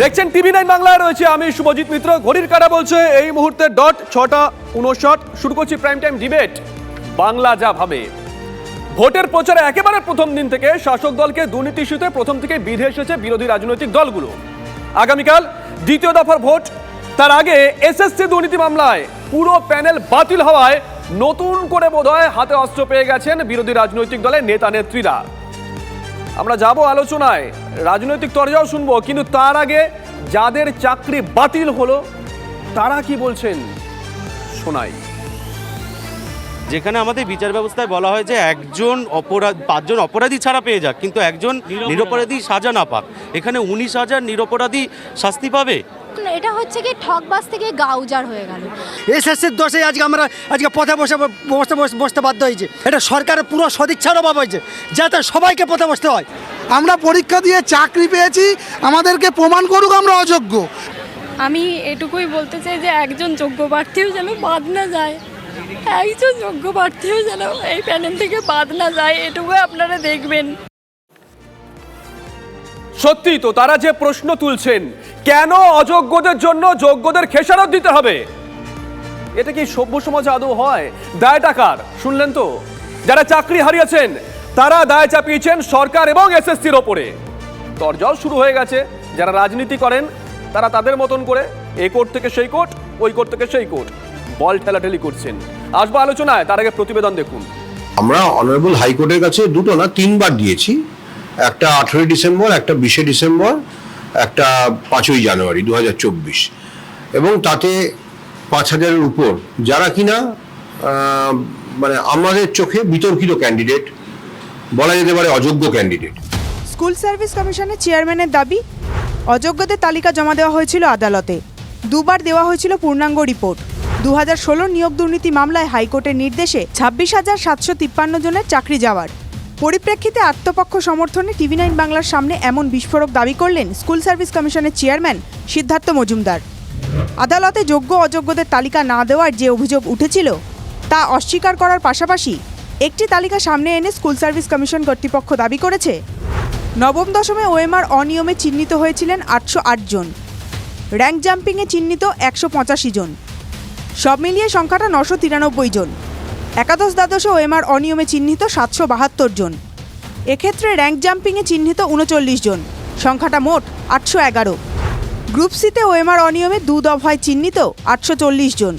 দেখছেন TV nine বাংলায় রয়েছে আমি শুভজিৎ মিত্র। ঘড়ির কাটা বলছে, এই মুহূর্তে ডট ছটা উনষাট শুরু করছি প্রাইম টাইম ডিবেট বাংলা যা ভাবে। ভোটের প্রচারে একেবারে প্রথম দিন থেকে শাসক দলকে দুর্নীতি ইস্যুতে প্রথম থেকে বিধে এসেছে বিরোধী রাজনৈতিক দলগুলো। আগামীকাল দ্বিতীয় দফার ভোট, তার আগে এসএসসি দুর্নীতি মামলায় পুরো প্যানেল বাতিল হওয়ায় নতুন করে বোধহয় হাতে অস্ত্র পেয়ে গেছেন বিরোধী রাজনৈতিক দলের নেতা নেত্রীরা আমরা যাব আলোচনায়। রাজনৈতিক তরজাও শুনব কিন্তু তার আগে যাদের চাকরি বাতিল হলো তারা কি বলছেন? শোনাই। যেখানে আমাদের বিচার ব্যবস্থায় বলা হয় যে একজন অপরাধ পাঁচজন অপরাধী ছাড়া পেয়ে যাক কিন্তু একজন নিরপরাধী। সাজা না পাক। এখানে উনিশ হাজার নিরপরাধী শাস্তি পাবে? এটা হচ্ছে কি ঠকবাস থেকে গাউজার হয়ে গেল। এসএসসির দোষে আজকে আমরা আজকে পথে বসে বসতে বসতে- বসতে বাধ্য হয়েছে। এটা সরকারের পুরো সদিচ্ছার অভাব হয়েছে যাতে সবাইকে পথে বসতে হয়। আমরা পরীক্ষা দিয়ে চাকরি পেয়েছি আমাদেরকে প্রমাণ করুক আমরা অযোগ্য। আমি এটুকুই বলতে চাই যে একজন যোগ্য প্রার্থীও যেন বাদ না যায়। একজন যোগ্য প্রার্থীও যেন এই প্যানেল থেকে বাদ না যায় এটুকুই আপনারা দেখবেন। সত্যি তো তারা যে প্রশ্ন তুলছেন, কেন অযোগ্যদের জন্য যোগ্যদের খেসারত দিতে হবে? এটা কি সভ্য সমাজে আদৌ হয়? দায় টাকার, শুনলেন তো? যারা চাকরি হারিয়েছেন, তারা দায় চাপিয়েছেন সরকার এবং এসএসসির ওপরে। তরজাও শুরু হয়ে গেছে। যারা রাজনীতি করেন, তারা তাদের মতন করে, এ কোর্ট থেকে সেই কোর্ট, ওই কোর্ট থেকে সেই কোর্ট। বল ঠেলাঠেলি করছেন। আসব আলোচনায়, তার আগে প্রতিবেদন দেখুন। আমরা অনারেবল হাইকোর্টের কাছে দুটো না তিনবার দিয়েছি। একটা আঠেরোই ডিসেম্বর, একটা বিশে ডিসেম্বর, একটা পাঁচই জানুয়ারি দু হাজার চব্বিশ। এবং তাতে পাঁচ হাজারের উপর যারা কিনা মানে আমাদের চোখে বিতর্কিত ক্যান্ডিডেট বলা যেতে পারে অযোগ্য ক্যান্ডিডেট স্কুল সার্ভিস কমিশনের চেয়ারম্যানের দাবি, অযোগ্যদের তালিকা জমা দেওয়া হয়েছিল আদালতে। দুবার দেওয়া হয়েছিল পূর্ণাঙ্গ রিপোর্ট। দু হাজার ষোলো নিয়োগ দুর্নীতি মামলায় হাইকোর্টের নির্দেশে ছাব্বিশ হাজার সাতশো তিপ্পান্ন জনের চাকরি যাওয়ার। পরিপ্রেক্ষিতে আত্মপক্ষ সমর্থনে টিভি নাইন বাংলার সামনে এমন বিস্ফোরক দাবি করলেন স্কুল সার্ভিস কমিশনের চেয়ারম্যান সিদ্ধার্থ মজুমদার। আদালতে যোগ্য অযোগ্যদের তালিকা না দেওয়ার যে অভিযোগ উঠেছিল, তা অস্বীকার করার পাশাপাশি একটি তালিকা সামনে এনে স্কুল সার্ভিস কমিশন কর্তৃপক্ষ দাবি করেছে, নবম দশমে ওএমআর অনিয়মে চিহ্নিত হয়েছিলেন আটশো আট জন, র্যাঙ্ক জাম্পিংয়ে চিহ্নিত একশো পঁচাশি জন। সব মিলিয়ে সংখ্যাটা নশো জন। একাদশ দ্বাদশে ওএমআর অনিয়মে চিহ্নিত সাতশো বাহাত্তর জন। এক্ষেত্রে র্যাঙ্ক জাম্পিংয়ে চিহ্নিত উনচল্লিশ জন। সংখ্যাটা মোট আটশো এগারো। গ্রুপ সিতে ওএমআর অনিয়মে দু দফায় চিহ্নিত আটশো চল্লিশ জন।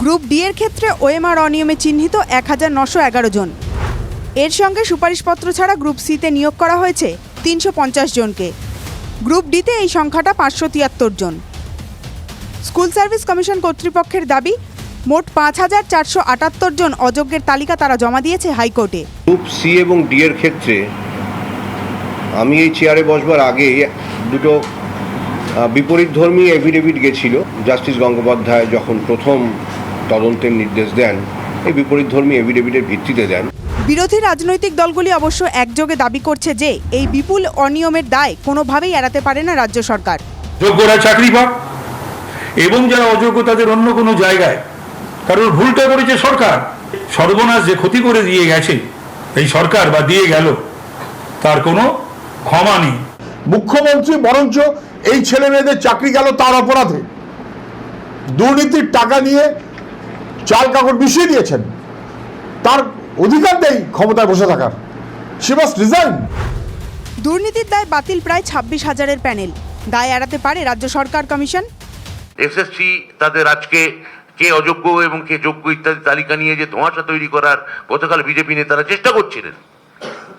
গ্রুপ ডি এর ক্ষেত্রে ওএমআর অনিয়মে চিহ্নিত এক হাজার নশো এগারো জন। এর সঙ্গে সুপারিশপত্র ছাড়া গ্রুপ সিতে নিয়োগ করা হয়েছে তিনশো পঞ্চাশ জনকে। গ্রুপ ডিতে এই সংখ্যাটা পাঁচশো তিয়াত্তর জন। স্কুল সার্ভিস কমিশন কর্তৃপক্ষের দাবি মোট পাঁচ হাজার চারশো আটাত্তর জন অযোগ্যের তালিকা তারা জমা দিয়েছে হাইকোর্টে। গ্রুপ সি এবং ডি এর ক্ষেত্রে আমি এই চেয়ারে বসবার আগে দুটো আহ, বিপরীতধর্মী এফিডেভিট গেছিল। জাস্টিস গঙ্গোপাধ্যায় যখন প্রথম তদন্তের নির্দেশ দেন এই বিপরীতধর্মী এফিডেভিটের ভিত্তিতে দেন। বিরোধী রাজনৈতিক দলগুলি অবশ্য একযোগে দাবি করছে যে এই বিপুল অনিয়মের দায় কোনোভাবেই এড়াতে পারে না রাজ্য সরকার। যোগ্যরা চাকরি পাক এবং যারা অযোগ্য তাদের অন্য কোনো জায়গায় কারণ ভুলটা করেছে সরকার। সর্বনাশ যে ক্ষতি করে দিয়ে গেছে এই সরকার বা দিয়ে গেল তার কোনো ক্ষমা নেই। মুখ্যমন্ত্রী বরঞ্চ এই ছেলে মেয়েদের চাকরি গেল তার অপরাধে। দুর্নীতির টাকা নিয়ে চাল কাপড় মিশিয়ে দিয়েছেন। তার অধিকার নেই ক্ষমতায় বসে থাকার। সে মাস্ট রিজাইন দুর্নীতির দায় বাতিল প্রায় ছাব্বিশ হাজারের প্যানেল। দায় এড়াতে পারে রাজ্য সরকার কমিশন। এসএসসি তাদের আজকে কে অযোগ্য এবং কে যোগ্য ইত্যাদি তালিকা নিয়ে যে ধোঁয়াশা তৈরি করার গতকাল বিজেপি নেতারা চেষ্টা করছিলেন।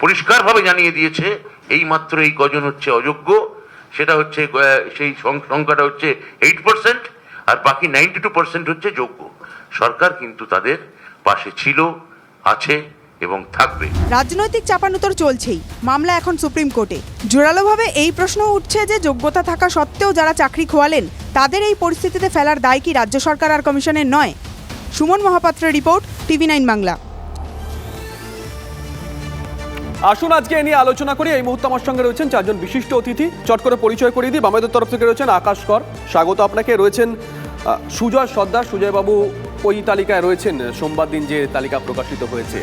পরিষ্কারভাবে জানিয়ে দিয়েছে এই মাত্র এই কজন হচ্ছে অযোগ্য, সেটা হচ্ছে সেই সংখ্যাটা হচ্ছে এইট পার্সেন্ট আর বাকি নাইনটি টু পার্সেন্ট হচ্ছে যোগ্য। সরকার কিন্তু তাদের পাশে ছিল, আছে এবং থাকবে। রাজনৈতিক চাপানুতর চলছেই মামলা এখন সুপ্রিম কোর্টে। জোরালোভাবে এই প্রশ্ন উঠছে যে যোগ্যতা থাকা সত্ত্বেও যারা চাকরি খোয়ালেন তাদের এই পরিস্থিতিতে ফেলার দায় কি রাজ্য সরকার আর কমিশনের নয়? সুমন মহাপাত্রের রিপোর্ট টিভি নাইন বাংলা। আসুন আজকে এ নিয়ে আলোচনা করি। এই মুহূর্তে আমার সঙ্গে রয়েছেন চারজন বিশিষ্ট অতিথি। চট করে পরিচয় করিয়ে দিই। বামেদের তরফ থেকে রয়েছেন আকাশ কর। স্বাগত আপনাকে। রয়েছেন সুজয় সর্দার। সুজয়বাবু ওই তালিকায় রয়েছেন। সোমবার দিন যে তালিকা প্রকাশিত হয়েছে।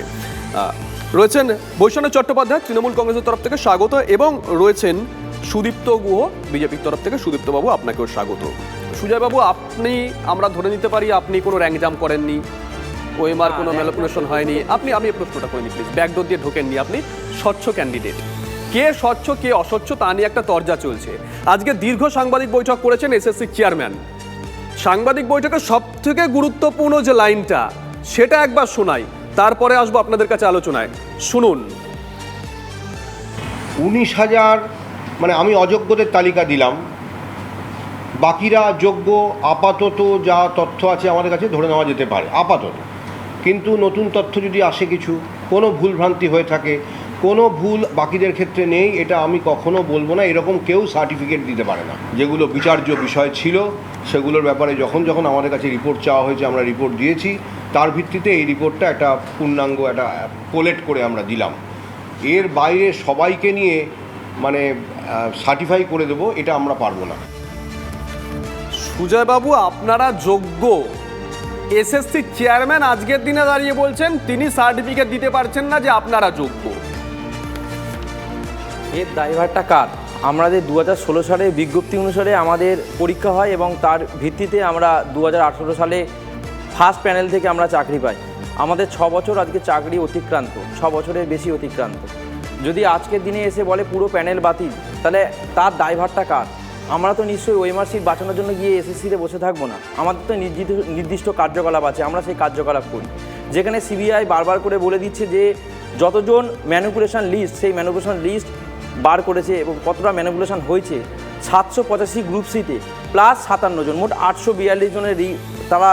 রয়েছেন বৈষ্ণব চট্টোপাধ্যায় তৃণমূল কংগ্রেসের তরফ থেকে স্বাগত এবং রয়েছেন সুদীপ্ত গুহ বিজেপির তরফ থেকে। সুদীপ্ত বাবু আপনাকেও স্বাগত। সুজয় বাবু আপনি আমরা ধরে নিতে পারি আপনি কোনো র্যাঙ্কজাম করেননি ওএমআর কোনো ম্যানিপুলেশন হয়নি। আপনি আমি এই প্রশ্নটা করে নিই প্লিজ ব্যাকডোর দিয়ে ঢোকেননি আপনি। স্বচ্ছ ক্যান্ডিডেট। কে স্বচ্ছ কে অস্বচ্ছ তা নিয়ে একটা তরজা চলছে। আজকে দীর্ঘ সাংবাদিক বৈঠক করেছেন এসএসসি চেয়ারম্যান। সাংবাদিক বৈঠকে সব থেকে গুরুত্বপূর্ণ যে লাইনটা সেটা একবার শোনাই। তারপরে আসব আপনাদের কাছে আলোচনায়। শুনুন। উনিশ হাজার মানে আমি অযোগ্যদের তালিকা দিলাম। বাকিরা যোগ্য, আপাতত যা তথ্য আছে আমাদের কাছে ধরে নেওয়া যেতে পারে, আপাতত। কিন্তু নতুন তথ্য যদি আসে কিছু, কোনো ভুলভ্রান্তি হয়ে থাকে, কোনো ভুল বাকিদের ক্ষেত্রে নেই, এটা আমি কখনো বলব না, এরকম কেউ সার্টিফিকেট দিতে পারে না। যেগুলো বিচার্য বিষয় ছিল, সেগুলোর ব্যাপারে যখন যখন আমাদের কাছে রিপোর্ট চাওয়া হয়েছে, আমরা রিপোর্ট দিয়েছি। তার ভিত্তিতে এই রিপোর্টটা একটা পূর্ণাঙ্গ একটা কোলেট করে আমরা দিলাম। এর বাইরে সবাইকে নিয়ে মানে সার্টিফাই করে দেবো এটা আমরা পারব না। সুজয়বাবু আপনারা যোগ্য। এসএসসি চেয়ারম্যান আজকের দিনে দাঁড়িয়ে বলছেন তিনি সার্টিফিকেট দিতে পারছেন না যে আপনারা যোগ্য। এর দায়ভারটা কার? আমাদের দু হাজার ষোলো সালে বিজ্ঞপ্তি অনুসারে আমাদের পরীক্ষা হয় এবং তার ভিত্তিতে আমরা দু হাজার আঠেরো সালে ফার্স্ট প্যানেল থেকে আমরা চাকরি পাই। আমাদের ছ বছর আজকে চাকরি অতিক্রান্ত, ছ বছরের বেশি অতিক্রান্ত। যদি আজকের দিনে এসে বলে পুরো প্যানেল বাতিল, তাহলে তার দায়ভারটা কার? আমরা তো নিশ্চয়ই ওএমআর সিট বাঁচানোর জন্য গিয়ে এসএসসিতে বসে থাকব না। আমাদের তো নির্দিষ্ট নির্দিষ্ট কার্যকলাপ আছে, আমরা সেই কার্যকলাপ করি। যেখানে সিবিআই বারবার করে বলে দিচ্ছে যে, যতজন ম্যানিপুলেশন লিস্ট, সেই ম্যানিপুলেশন লিস্ট বার করেছে এবং কতটা ম্যানিপুলেশন হয়েছে, সাতশো পঁচাশি গ্রুপ সিতে প্লাস সাতান্ন জন, মোট আটশো বিয়াল্লিশ জনের তারা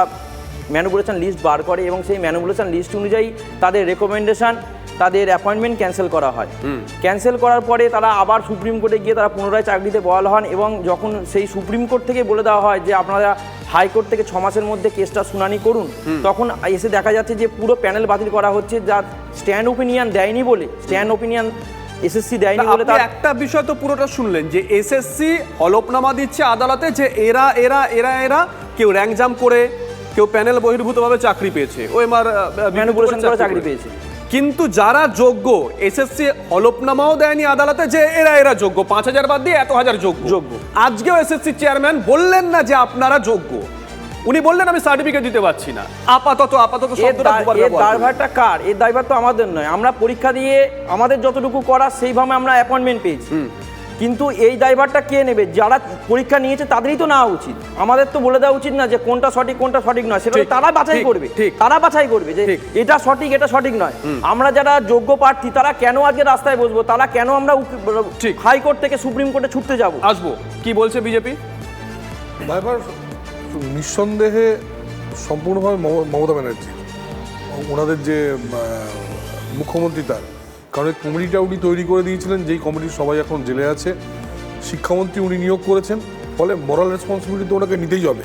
ম্যানিপুলেশন লিস্ট বার করে এবং সেই ম্যানিপুলেশন লিস্ট অনুযায়ী তাদের রেকমেন্ডেশন তাদের অ্যাপয়েন্টমেন্ট ক্যান্সেল করা হয়। ক্যান্সেল করার পরে তারা আবার সুপ্রিম কোর্টে গিয়ে তারা পুনরায় চাকরিতে বহাল হন এবং যখন সেই সুপ্রিম কোর্ট থেকে বলে দেওয়া হয় যে আপনারা হাইকোর্ট থেকে ছ মাসের মধ্যে কেসটা শুনানি করুন তখন এসে দেখা যাচ্ছে যে পুরো প্যানেল বাতিল করা হচ্ছে যা স্ট্যান্ড ওপিনিয়ন দেয়নি বলে স্ট্যান্ড ওপিনিয়ন এসএসসি দেয়নি বলে তার একটা বিষয় তো পুরোটা শুনলেন যে এসএসসি হলফনামা দিচ্ছে আদালতে যে এরা এরা এরা এরা কেউ র্যাঙ্ক জাম্প করে কেউ প্যানেল বহির্ভূতভাবে চাকরি পেয়েছে ম্যানিপুলেশন করে চাকরি পেয়েছে। কিন্তু যারা যোগ্য এসএসসি হলফনামাও দেয়নি আদালতে যে এরা এরা যোগ্য পাঁচ হাজার বাদ দিয়ে এত হাজার যোগ্য। যোগ্য। আজকেও এসএসসি চেয়ারম্যান বললেন না যে আপনারা যোগ্য। উনি বললেন আমি সার্টিফিকেট দিতে পারছি না। আপাতত আপাতত। দায়ভারটা কার? এর দায়ভার তো আমাদের নয়। আমরা পরীক্ষা দিয়ে আমাদের যতটুকু করা সেইভাবে আমরা অ্যাপয়েন্টমেন্ট পেয়েছি। কিন্তু এই দায়ভারটা কে নেবে? যারা পরীক্ষা নিয়েছে তাদেরই তো নেওয়া উচিত। আমাদের তো বলে দেওয়া উচিত না যে কোনটা সঠিক কোনটা সঠিক নয়। সেটা তারা বাছাই করবে। ঠিক। তারা বাছাই করবে যে। এটা সঠিক এটা সঠিক নয়। আমরা যারা যোগ্য প্রার্থী তারা কেন আজকে রাস্তায় বসবো? তারা কেন আমরা ঠিক। হাইকোর্ট থেকে সুপ্রিম কোর্টে ছুটতে যাব? আসব। কি বলছে বিজেপি? ব্যাপার নিঃসন্দেহে সম্পূর্ণভাবে মম- মমতা ব্যানার্জি। ওনাদের যে মুখ্যমন্ত্রী তার কারণ এই কমিটিটা উনি তৈরি করে দিয়েছিলেন, যেই কমিটির সবাই এখন জেলে আছে। শিক্ষামন্ত্রী উনি নিয়োগ করেছেন, ফলে মরাল রেসপন্সিবিলিটি তো ওনাকে নিতেই হবে।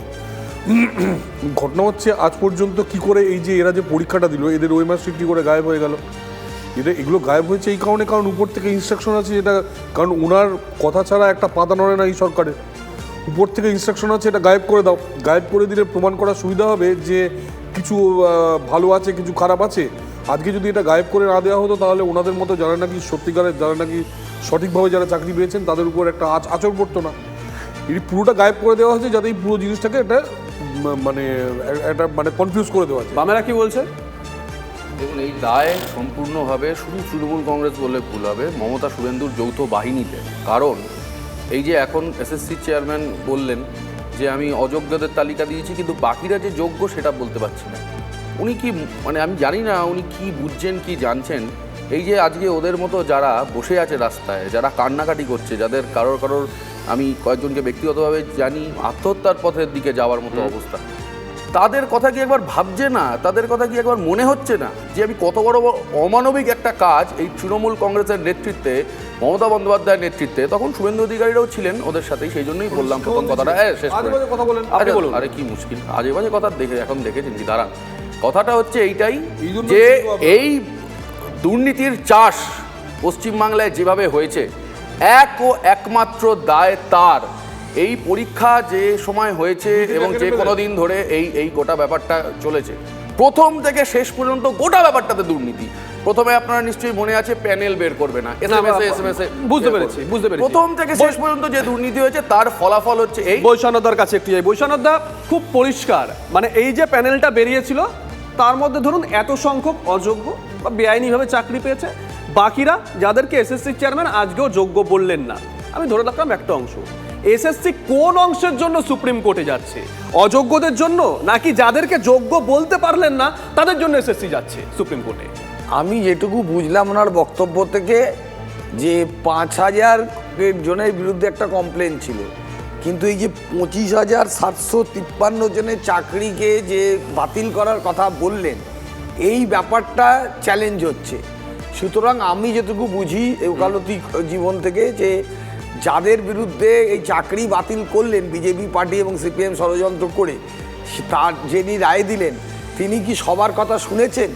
ঘটনা হচ্ছে, আজ পর্যন্ত কি করে এই যে এরা যে পরীক্ষাটা দিল, এদের ওয়েমার সিট কি করে গায়েব হয়ে গেল। এদের এগুলো গায়েব হয়েছে এই কারণে, কারণ উপর থেকে ইনস্ট্রাকশন আছে যেটা, কারণ ওনার কথা ছাড়া একটা পাতা নড়ে না এই সরকারের। উপর থেকে ইনস্ট্রাকশন আছে, এটা গায়েব করে দাও। গায়েব করে দিলে প্রমাণ করা সুবিধা হবে যে কিছু ভালো আছে, কিছু খারাপ আছে। আজকে যদি এটা গায়েব করে না দেওয়া হতো তাহলে ওনাদের মতো যারা নাকি সত্যিকারের যারা নাকি সঠিকভাবে যারা চাকরি পেয়েছেন তাদের উপর একটা আচ আচর পড়তো না। এটি পুরোটা গায়েব করে দেওয়া হয়েছে যাতে এই পুরো জিনিসটাকে একটা উম, মানে একটা মানে কনফিউজ করে দেওয়া যায়। বামেরা কি বলছে? দেখুন এই দায় সম্পূর্ণভাবে শুধু তৃণমূল কংগ্রেস বললে ভুল হবে মমতা শুভেন্দুর যৌথ বাহিনীতে। কারণ এই যে এখন এসএসসি চেয়ারম্যান বললেন যে আমি অযোগ্যদের তালিকা দিয়েছি কিন্তু বাকিরা যে যোগ্য সেটা বলতে পারছি না। উনি কি মানে আমি জানি না উনি কি বুঝছেন কি জানছেন। এই যে আজকে ওদের মতো যারা বসে আছে রাস্তায় যারা কান্নাকাটি করছে যাদের কারোর কারোর আমি কয়েকজনকে ব্যক্তিগতভাবে জানি আত্মহত্যার পথের দিকে যাওয়ার মতো অবস্থা। তাদের কথা কি একবার ভাবছে না? তাদের কথা কি একবার মনে হচ্ছে না? যে আমি কত বড় অমানবিক একটা কাজ এই তৃণমূল কংগ্রেসের নেতৃত্বে মমতা বন্দ্যোপাধ্যায়ের নেতৃত্বে তখন শুভেন্দু অধিকারীরাও ছিলেন ওদের সাথেই সেই জন্যই বললাম প্রথম কথাটা। হ্যাঁ শেষ আরে কি মুশকিল। আজে বাজে কথা দেখে এখন দেখেছেন কি দাঁড়ান। কথাটা হচ্ছে এইটাই যে এই দুর্নীতির চাষ পশ্চিমবাংলায় যেভাবে হয়েছে এক ও একমাত্র দায় তার। এই পরীক্ষা যে সময় হয়েছে এবং যে কোনো দিন ধরে এই এই গোটা ব্যাপারটা চলেছে। প্রথম থেকে শেষ পর্যন্ত গোটা ব্যাপারটাতে দুর্নীতি। প্রথমে আপনারা নিশ্চয়ই মনে আছে প্যানেল বের করবে না এসএমএস এসএমএস বুঝতে পেরেছি, বুঝতে পেরেছি। প্রথম থেকে শেষ পর্যন্ত যে দুর্নীতি হয়েছে তার ফলাফল হচ্ছে এই। বৈশানদার কাছে একটু যাই। বৈশানদা খুব পরিষ্কার। মানে এই যে প্যানেলটা বেরিয়েছিল তার মধ্যে ধরুন এত সংখ্যক অযোগ্য বা বেআইনিভাবে চাকরি পেয়েছে, বাকিরা যাদেরকে এসএসসি চেয়ারম্যান আজকেও যোগ্য বললেন না। আমি ধরে রাখলাম একটা অংশ। এসএসসি কোন অংশের জন্য সুপ্রিম কোর্টে যাচ্ছে? অযোগ্যদের জন্য নাকি যাদেরকে যোগ্য বলতে পারলেন না, তাদের জন্য এসএসসি যাচ্ছে সুপ্রিম কোর্টে? আমি যেটুকু বুঝলাম ওনার বক্তব্য থেকে, যে পাঁচ হাজার জনের বিরুদ্ধে একটা কমপ্লেন ছিল। কিন্তু এই যে পঁচিশ হাজার সাতশো তিপ্পান্ন জনের চাকরিকে যে বাতিল করার কথা বললেন, এই ব্যাপারটা চ্যালেঞ্জ হচ্ছে। সুতরাং আমি যেটুকু বুঝি ওকালতি জীবন থেকে যে যাদের বিরুদ্ধে এই চাকরি বাতিল করলেন বিজেপি পার্টি এবং সিপিএম ষড়যন্ত্র করে, তার যিনি রায় দিলেন, তিনি কি সবার কথা শুনেছেন?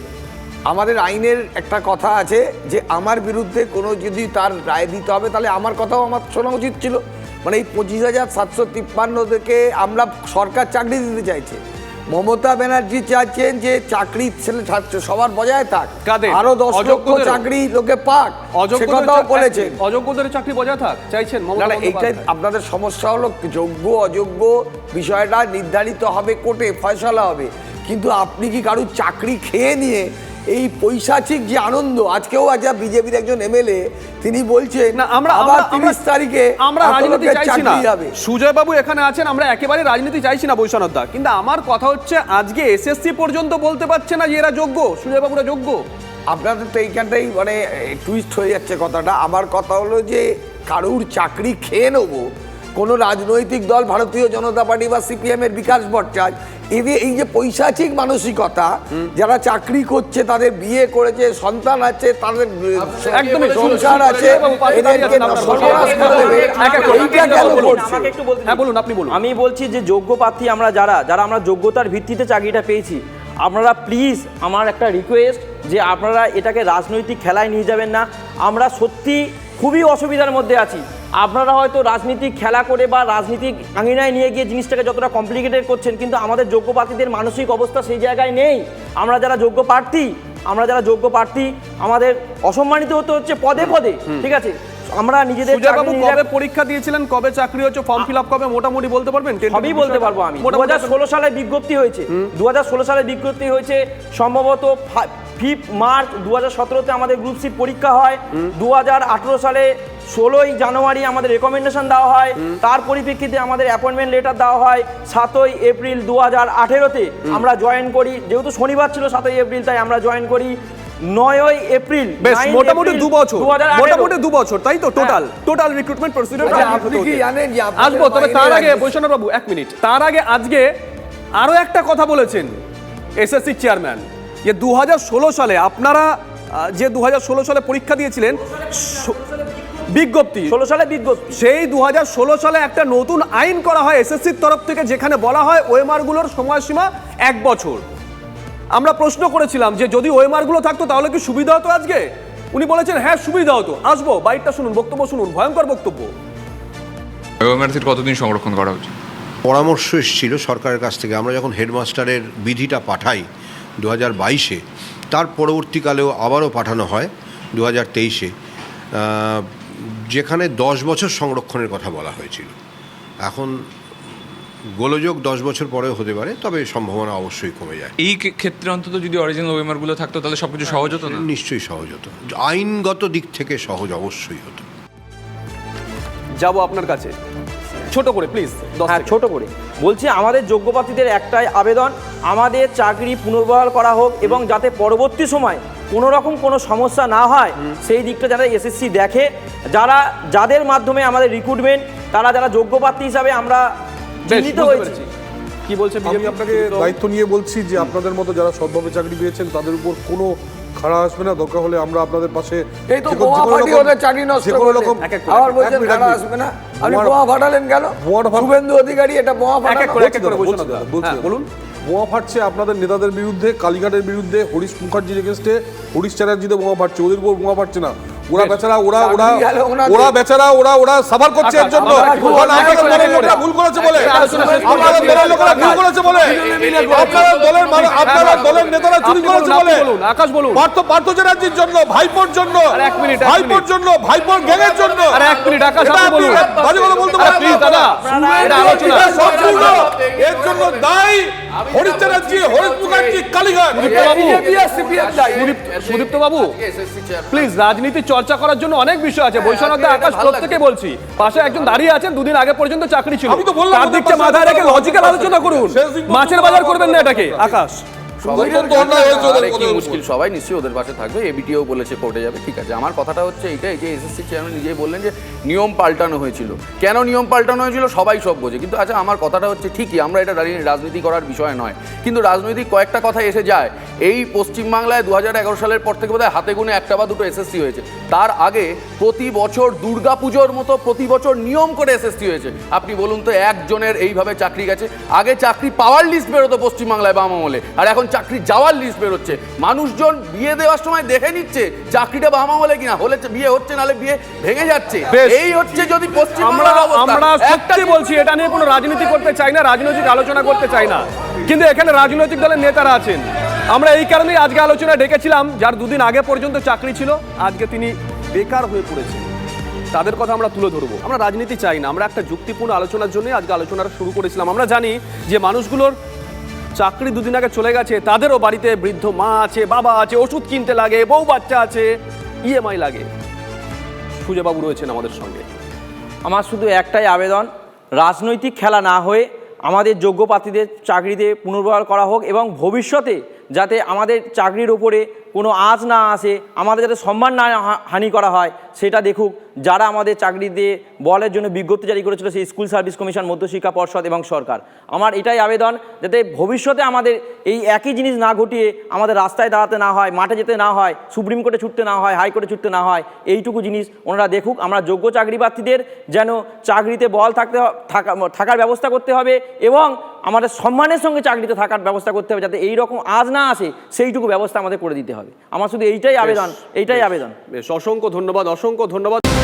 আমাদের আইনের একটা কথা আছে যে, আমার বিরুদ্ধে কোনো যদি তার রায় দিতে হবে, তাহলে আমার কথাও আমার শোনা উচিত ছিল। মানে এই পঁচিশ হাজার সাতশো তিপ্পান্ন থেকে আমরা সরকার চাকরি দিতে চাইছে। মমতা ব্যানার্জি চাইছেন যে চাকরি ছেলে ছাত্র সবার বজায় থাক। আরও দশ লক্ষ চাকরি লোকে পাক। কথাও বলেছেন। অযোগ্যদের চাকরি বজায় থাক চাইছেন না এইটাই আপনাদের সমস্যা হলো যোগ্য অযোগ্য বিষয়টা নির্ধারিত হবে কোর্টে ফয়সলা হবে। কিন্তু আপনি কি কারুর চাকরি খেয়ে নিয়ে এই পৈশাচিক যে আনন্দ আজকেও আজ বিজেপির একজন এমএলএ তিনি বলছেন না আমরা আবার তিরিশ তারিখে আমরা রাজনীতি চাইছি না। সুজয় বাবু এখানে আছেন আমরা একেবারে রাজনীতি চাইছি না বৈশানদা। কিন্তু আমার কথা হচ্ছে আজকে এসএসসি পর্যন্ত বলতে পারছে না যে এরা যোগ্য সুজয় বাবুরা যোগ্য। আপনাদের তো এইখানটাই মানে টুইস্ট হয়ে যাচ্ছে কথাটা। আমার কথা হলো যে কারুর চাকরি খেয়ে নেব কোনো রাজনৈতিক দল ভারতীয় জনতা পার্টি বা সিপিএমের বিকাশ ভট্টাচার্য এদের এই যে পৈশাচিক মানসিকতা যারা চাকরি করছে তাদের বিয়ে করেছে সন্তান আছে তাদের একদমই সংসার আছে এদেরকে সর্বনাশ করে দেবে এইটা কেন করছে। হ্যাঁ বলুন আপনি বলুন। আমি বলছি যে যোগ্য প্রার্থী আমরা যারা যারা আমরা যোগ্যতার ভিত্তিতে চাকরিটা পেয়েছি আপনারা প্লিজ আমার একটা রিকোয়েস্ট যে আপনারা এটাকে রাজনৈতিক খেলায় নিয়ে যাবেন না। আমরা সত্যি খুবই অসুবিধার মধ্যে আছি। আপনারা হয়তো রাজনীতিক খেলা করে বা রাজনীতিক আঙিনায় নিয়ে গিয়ে জিনিসটাকে যতটা কমপ্লিকেটেড করছেন কিন্তু আমাদের যোগ্য প্রার্থীদের মানসিক অবস্থা সেই জায়গায় নেই। আমরা যারা যোগ্য প্রার্থী আমরা যারা যোগ্য প্রার্থী আমাদের অসম্মানিত হতে হচ্ছে পদে পদে ঠিক আছে? আমরা নিজেদের কবে পরীক্ষা দিয়েছিলেন? কবে চাকরি হচ্ছে ফর্ম ফিল আপ কবে? মোটামুটি বলতে পারবেন? সবই বলতে পারব আমি। দু হাজার ষোলো সালে বিজ্ঞপ্তি হয়েছে। দু হাজার ষোলো সালে বিজ্ঞপ্তি হয়েছে সম্ভবত ফিফ মার্চ দু হাজার সতেরোতে আমাদের গ্রুপ সি পরীক্ষা হয়। দু হাজার আঠেরো সালে ষোলোই জানুয়ারি আমাদের রেকমেন্ডেশন দেওয়া হয়। তার পরিপ্রেক্ষিতে আমাদের অ্যাপয়েন্টমেন্ট লেটার দেওয়া হয় সাতই এপ্রিল দু হাজার আঠেরোতে আমরা জয়েন করি। যেহেতু শনিবার ছিল সাতই এপ্রিল তাই আমরা জয়েন করি। নয়ই এপ্রিল বেশ মোটামুটি দু বছর 2018 মোটামুটি দু বছর তাই তো? টোটাল টোটাল রিক্রুটমেন্ট প্রসিডিউর আপনি কি জানেন আসব তবে তার আগে? বৈষ্ণব বাবু এক মিনিট। তার আগে আজকে আরও একটা কথা বলেছেন এসএসসি চেয়ারম্যান যে দু হাজার ষোলো সালে আপনারা যে দু হাজার ষোলো সালে পরীক্ষা দিয়েছিলেন বিজ্ঞপ্তি। ষোলো সালে বিজ্ঞপ্তি। সেই দু হাজার ষোলো সালে একটা নতুন আইন করা হয় এসএসসির তরফ থেকে যেখানে বলা হয় ওএমআরগুলোর সময়সীমা এক বছর। আমরা প্রশ্ন করেছিলাম যে যদি ওএমআরগুলো থাকতো তাহলে কি সুবিধা হতো আজকে? উনি বলেছেন হ্যাঁ সুবিধা হতো। আসব বাইকটা শুনুন বক্তব্য শুনুন ভয়ঙ্কর বক্তব্য। ওএমআরসির কতদিন সংরক্ষণ করা উচিত? পরামর্শ এসেছিল সরকারের কাছ থেকে। আমরা যখন হেডমাস্টারের বিধিটা পাঠাই দু হাজার বাইশে তার পরবর্তীকালেও আবারও পাঠানো হয় দু হাজার তেইশে যেখানে দশ বছর সংরক্ষণের কথা বলা হয়েছিল। এখন গোলযোগ দশ বছর পরেও হতে পারে তবে সম্ভাবনা অবশ্যই কমে যায়। এই ক্ষেত্রে অন্তত যদি অরিজিনাল ওয়েমারগুলো থাকতো তাহলে সবকিছু সহজ হতো না? নিশ্চয়ই সহজ হতো। আইনগত দিক থেকে সহজ অবশ্যই হতো। যাব আপনার কাছে। ছোট করে প্লিজ হ্যাঁ ছোট করে। বলছি আমাদের যোগ্য প্রার্থীদের একটাই আবেদন আমাদের চাকরি পুনর্বহাল করা হোক এবং যাতে পরবর্তী সময় কোনো রকম কোনো সমস্যা না হয় সেই দিকটা যারা এসএসসি দেখে যারা যাদের মাধ্যমে আমাদের রিক্রুটমেন্ট তারা যারা যোগ্য প্রার্থী হিসাবে আমরা চিহ্নিত হয়েছি। কি বলছে আমি বিজেপি? আপনাকে দায়িত্ব নিয়ে বলছি যে আপনাদের মতো যারা সৎভাবে চাকরি পেয়েছেন তাদের উপর কোনো খাড়া আসবে না দরকার হলে আমরা আপনাদের পাশে এই তো যে কোনো- বোমা যে কোনো ফাটিয়ে রকম- ওদের চাকরি নষ্ট কোনো রকম করে, আবার বলছেন খাড়া আসবে না। আপনি বোমা ফাটালেন কেন? শুভেন্দু অধিকারী এটা করে দা। বলছি হ্যাঁ। বলুন। বোমা ফাটছে আপনাদের নেতাদের বিরুদ্ধে কালীঘাটের বিরুদ্ধে হরিশ মুখার্জির এগেনস্টে হরিশ চ্যাটার্জিতে বোমা ফাটছে ওদের উপর বোমা ফাটছে না ওরা বেচারা ওরা ওরা। ওরা বেচারা ওরা ওরা সাফার করছে এর জন্য দলের আকাশ, লোকরা আকাশ, ভুল করেছে বলে। আপনাদের দলের লোকরা ভুল করেছে বলে আপনারা দলের মানুষ আপনারা দলের নেতারা চুরি করেছে বলে আকাশ বলুন। পার্থ পার্থ চ্যাটার্জির জন্য ভাইপোর জন্য এক মিনিট, এক ভাইপোর জন্য ভাইপোর গ্যাংয়ের জন্য আর এক মিনিট, আকাশ, আপনি বলুন। বাজে কথা বলতে পারেন দাদা, এটা আলোচনা। সম্পূর্ণ এর জন্য দায়ী হরিশ চ্যাটার্জি হরিশ মুখার্জি কালীঘাট সুদীপ্ত বাবু। প্লিজ রাজনীতি চর্চা করার জন্য অনেক বিষয় আছে। বৈশ্বনাথ আকাশ প্রত্যেকে বলছি পাশে একজন দাঁড়িয়ে আছেন দুদিন আগে পর্যন্ত চাকরি ছিল। আমি তো বললাম, তার ওদের দিকটা মাথায় রেখে লজিক্যাল আলোচনা করুন। মাছের বাজার করবেন না এটাকে আকাশ। সবাই। মুশকিল। সবাই নিশ্চয়ই ওদের পাশে থাকবে এবিটিও বলেছে কোর্টে যাবে ঠিক আছে। আমার কথাটা হচ্ছে এইটাই যে এসএসসি চেয়ারম্যান নিজেই বললেন যে নিয়ম পাল্টানো হয়েছিল। কেন নিয়ম পাল্টানো হয়েছিল? সবাই সব বোঝে। কিন্তু আচ্ছা আমার কথাটা হচ্ছে ঠিকই আমরা এটা দাঁড়িয়ে রাজনীতি করার বিষয় নয়। কিন্তু রাজনৈতিক কয়েকটা কথা এসে যায়। এই পশ্চিমবাংলায় দু হাজার এগারো সালের পর থেকে বোধহয় হাতে গুনে একটা বা দুটো এসএসসি হয়েছে। তার আগে প্রতি বছর দুর্গাপুজোর মতো প্রতি বছর নিয়ম করে এসএসসি হয়েছে। আপনি বলুন তো একজনের এইভাবে চাকরি গেছে। আগে চাকরি পাওয়ার লিস্ট বেরোতো পশ্চিমবাংলায় বাম আমলে। আর এখন চাকরি যাওয়ার লিস্ট বেরোচ্ছে মানুষজন বিয়ে দেওয়ার সময় দেখে নিচ্ছে চাকরিটা বাম আমলে কিনা হলে বিয়ে হচ্ছে নালে বিয়ে ভেঙে যাচ্ছে। এই হচ্ছে যদি আমরা আমরা সত্যি বলছি এটা নিয়ে কোনো রাজনীতি করতে চাই না রাজনৈতিক আলোচনা করতে চাই না। কিন্তু এখানে রাজনৈতিক দলের নেতারা আছেন। আমরা এই কারণেই আজকে আলোচনা ডেকেছিলাম যার দুদিন আগে পর্যন্ত চাকরি ছিল আজকে তিনি বেকার হয়ে পড়েছেন। তাদের কথা আমরা তুলে ধরবো। আমরা রাজনীতি চাই না আমরা একটা যুক্তিপূর্ণ আলোচনার জন্যই আজকে আলোচনাটা শুরু করেছিলাম। আমরা জানি যে মানুষগুলোর চাকরি দুদিন আগে চলে গেছে, তাদেরও বাড়িতে বৃদ্ধ মা আছে, বাবা আছে, ওষুধ কিনতে লাগে, বউ বাচ্চা আছে ইএমআই লাগে। সুজয়বাবু রয়েছেন আমাদের সঙ্গে। আমার শুধু একটাই আবেদন, রাজনৈতিক খেলা না হয়ে আমাদের যোগ্য প্রার্থীদের চাকরিতে পুনর্বহাল করা হোক এবং ভবিষ্যতে যাতে আমাদের চাকরির ওপরে কোনো আজ না আসে, আমাদের যাতে সম্মান না হানি করা হয় সেটা দেখুক। যারা আমাদের চাকরি দিয়ে বলের জন্য বিজ্ঞপ্তি জারি করেছিল সেই স্কুল সার্ভিস কমিশন মধ্যশিক্ষা পর্ষদ এবং সরকার। আমার এটাই আবেদন যাতে ভবিষ্যতে আমাদের এই একই জিনিস না ঘটিয়ে আমাদের রাস্তায় দাঁড়াতে না হয় মাঠে যেতে না হয় সুপ্রিম কোর্টে ছুটতে না হয় হাইকোর্টে ছুটতে না হয় এইটুকু জিনিস ওনারা দেখুক। আমরা যোগ্য চাকরি প্রার্থীদের যেন চাকরিতে বল থাকতে থাকা থাকার ব্যবস্থা করতে হবে এবং আমাদের সম্মানের সঙ্গে চাকরিতে থাকার ব্যবস্থা করতে হবে যাতে এই রকম আজ না আসে সেইটুকু ব্যবস্থা আমাদের করে দিতে হবে। আমার শুধু এইটাই আবেদন এইটাই আবেদন। বেশ অসংখ্য ধন্যবাদ। অসংখ্য ধন্যবাদ।